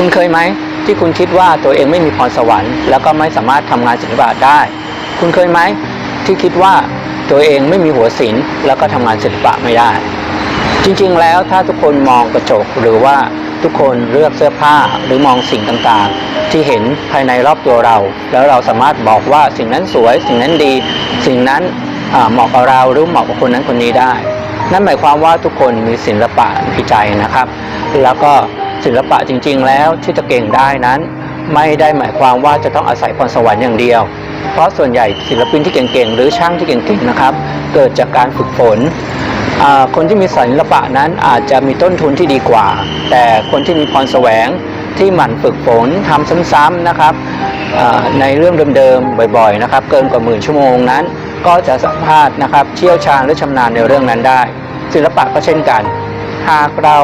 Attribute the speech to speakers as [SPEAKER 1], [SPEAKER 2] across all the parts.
[SPEAKER 1] คุณเคยไหมที่คุณคิดว่าตัวเองไม่มีพรสวรรค์ แล้วก็ไม่สามารถทำงานศิลปะได้ คุณเคยไหมที่คิดว่าตัวเองไม่มีหัวศิลป์แล้วก็ทำงานศิลปะไม่ได้ จริงๆ แล้วถ้าทุกคนมองกระจกหรือว่าทุกคนเลือกเสื้อผ้าหรือมองสิ่งต่างๆ ที่เห็นภายในรอบตัวเรา แล้วเราสามารถบอกว่าสิ่งนั้นสวย สิ่งนั้นดี สิ่งนั้นเหมาะกับเราหรือเหมาะกับคนนั้นคนนี้ได้ นั่นหมายความว่าทุกคนมีศิลปะในใจนะครับ แล้วก็ ศิลปะจริง ๆ แล้วที่จะเก่งได้นั้น ไม่ได้หมายความว่าจะต้องอาศัยพรสวรรค์อย่างเดียว เพราะส่วนใหญ่ศิลปินที่เก่งๆ หรือช่างที่เก่งๆนะครับ เกิดจากการฝึกฝนคนที่มีศิลปะนั้นอาจจะมีต้นทุนที่ดีกว่า แต่คนที่มีพรแสวงที่หมั่นฝึกฝนทำซ้ำๆนะครับในเรื่องเดิมๆบ่อยๆนะครับ เกินกว่าหมื่นชั่วโมงนั้น ก็จะสามารถนะครับเชี่ยวชาญหรือชำนาญในเรื่องนั้นได้ ศิลปะก็เช่นกัน หากเรา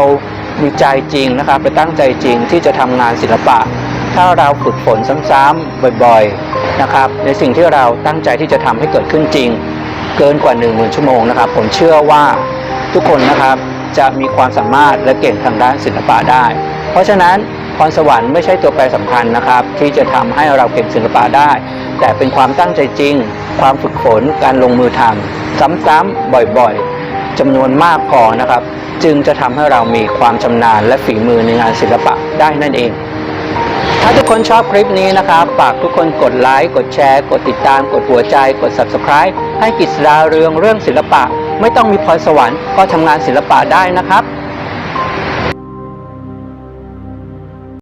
[SPEAKER 1] มีใจจริงนะครับไปตั้งใจจริงที่จะทำงานศิลปะ ถ้าเราฝึกฝนซ้ำๆบ่อยๆนะครับ ในสิ่งที่เราตั้งใจที่จะทำให้เกิดขึ้นจริง เกินกว่า1 0,000ชั่วโมงนะครับ ผมเชื่อว่าทุกคนนะครับจะมีความสามารถและเก่งทางด้านศิลปะได้ เพราะฉะนั้นพรสวรรค์ไม่ใช่ตัวแปรสำคัญนะครับ ที่จะทำให้เราเก่งศิลปะได้ แต่เป็นความตั้งใจจริง ความฝึกฝนการลงมือทำซ้ำๆบ่อยๆจำนวนมากพอนะครับ จึงจะทำให้เรามีความชำนาญและฝีมือในงานศิลปะได้นั่นเอง ถ้าทุกคนชอบคลิปนี้นะครับฝากทุกคนกดไลค์กดแชร์ กดติดตาม กดหัวใจ กด subscribe ให้กิจดาเรืองเรื่องศิลปะ ไม่ต้องมีพรสวรรค์ก็ทำงานศิลปะได้นะครับ